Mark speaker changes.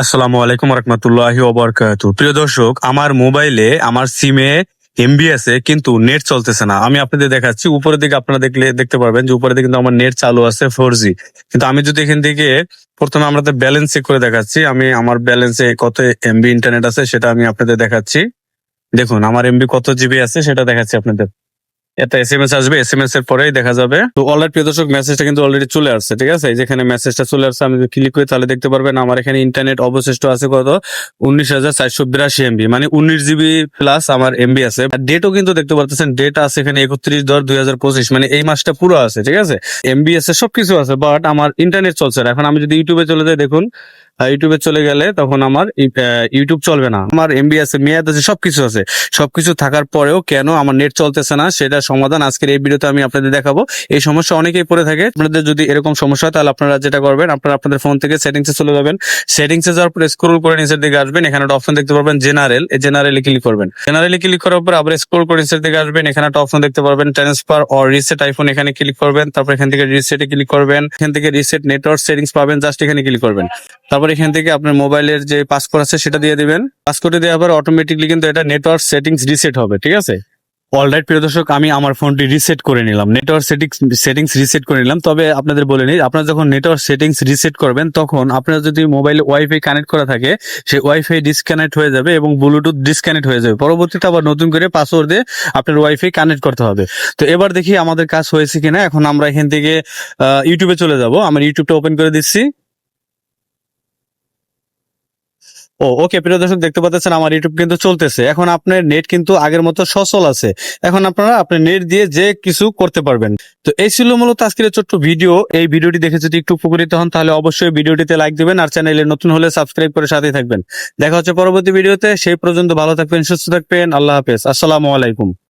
Speaker 1: আসসালামু আলাইকুম রহমতুল্লাহি ওবরকাতু প্রিয় দর্শক, আমার মোবাইলে আমার সিমে এমবি আছে, কিন্তু নেট চলতেছে না। আমি আপনাদের দেখাচ্ছি, উপরের দিকে আপনারা দেখলে দেখতে পারবেন যে উপরের দিকে কিন্তু আমার নেট চালু আছে ফোর কিন্তু আমি যদি এখান থেকে প্রথমে আমাদের ব্যালেন্স চেক করে দেখাচ্ছি, আমি আমার ব্যালেন্সে কত এমবি ইন্টারনেট আছে সেটা আমি আপনাদের দেখাচ্ছি। দেখুন, আমার এমবি কত জিবি আছে সেটা দেখাচ্ছি আপনাদের। এটা এস এম এস আসবে এস এম এস এর পরেই দেখা যাবে। তো অলরেডি প্রিয় দর্শক মেসেজটা কিন্তু অলরেডি চলে আসছে, ঠিক আছে? যেখানে মেসেজটা চলে আসছে আমি ক্লিক করি তাহলে দেখতে পারবেন, আমার এখানে ইন্টারনেট অবশিষ্ট আছে কত? উনিশ হাজার চারশো বিরাশি এমবি মানে উনিশ জিবি প্লাস আমার এমবি আছে। ডেটও কিন্তু দেখতে পাচ্ছেন ডেট আছে এখানে একত্রিশ দশ দুই হাজার পঁচিশ মানে এই মাসটা পুরো আছে, ঠিক আছে? এমবি আছে, সবকিছু আছে বাট আমার ইন্টারনেট চলছে না। এখন আমি যদি ইউটিউবে চলে যাই, দেখুন ইউটিউবে চলে গেলে তখন আমার ইউটিউব চলবে না। আমার এমবি আছে, মেয়াদ আছে, সবকিছু আছে। সবকিছু থাকার পরেও কেন আমার নেট চলতেছে না, সেটা সমাধান আজকের এই ভিডিওতে আমি আপনাদের দেখাবো। এই সমস্যা অনেকেই পড়ে থাকে। আপনাদের যদি এরকম সমস্যা হয়, তাহলে আপনারা যেটা করবেন, আপনারা আপনাদের ফোন থেকে সেটিংস চলে যাবেন। সেটিংস যাওয়ার পর স্ক্রল করে নিচের দিকে আসবেন, এখানে একটা অপশন দেখতে পারবেন জেনারেল এই জেনারেলে ক্লিক করবেন। জেনারেলে ক্লিক করার পর আবার স্ক্রোল করে নিচের দিকে আসবেন, এখানে একটা অপশন দেখতে পারবেন ট্রান্সফার অর রিসেট আইফোন এখানে ক্লিক করবেন। তারপর এখান থেকে রিসেটে ক্লিক করবেন। এখান থেকে রিসেট নেটওয়ার্ক সেটিংস পাবেন জাস্ট এখানে ক্লিক করবেন। তারপর এখান থেকে আপনার মোবাইলের যে পাসকোড আছে সেটা দিয়ে দিবেন। পাসকোডে দেওয়ার পর অটোমেটিকলি কিন্তু এটা নেটওয়ার্ক সেটিংস রিসেট হবে, ঠিক আছে? অলরাইট প্রিয় দর্শক, আমি আমার ফোনটি রিসেট করে নিলাম। নেটওয়ার্ক সেটিংস সেটিংস রিসেট করে নিলাম। তবে আপনাদের বলে নিই, আপনারা যখন নেটওয়ার্ক সেটিংস রিসেট করবেন, তখন আপনার যদি মোবাইলে ওয়াইফাই কানেক্ট করা থাকে, সেই ওয়াইফাই ডিসকানেক্ট হয়ে যাবে এবং ব্লুটুথ ডিসকানেক্ট হয়ে যাবে। পরবর্তীতে আবার নতুন করে পাসওয়ার্ড দিয়ে আপনার ওয়াইফাই কানেক্ট করতে হবে। তো এবার দেখি আমাদের কাজ হয়েছে কিনা। এখন আমরা এখান থেকে ইউটিউবে চলে যাব। আমার ইউটিউবটা ওপেন করে দিচ্ছি। ও, ওকে প্রিয় দর্শক, দেখতে পাচ্ছেন আমার ইউটিউব কিন্তু চলতেছে। এখন আপনার নেট কিন্তু আগের মতো সচল আছে। এখন আপনারা আপনার নেট দিয়ে যে কিছু করতে পারবেন। তো এই ছিল মূলত আজকের ছোট্ট ভিডিও। এই ভিডিওটি দেখে যদি একটু উপকৃত হন, তাহলে অবশ্যই ভিডিওটিতে লাইক দেবেন আর চ্যানেলে নতুন হলে সাবস্ক্রাইব করে সাথে থাকবেন। দেখা হচ্ছে পরবর্তী ভিডিওতে। সেই পর্যন্ত ভালো থাকবেন, সুস্থ থাকবেন। আল্লাহ হাফেজ। আসসালামু আলাইকুম।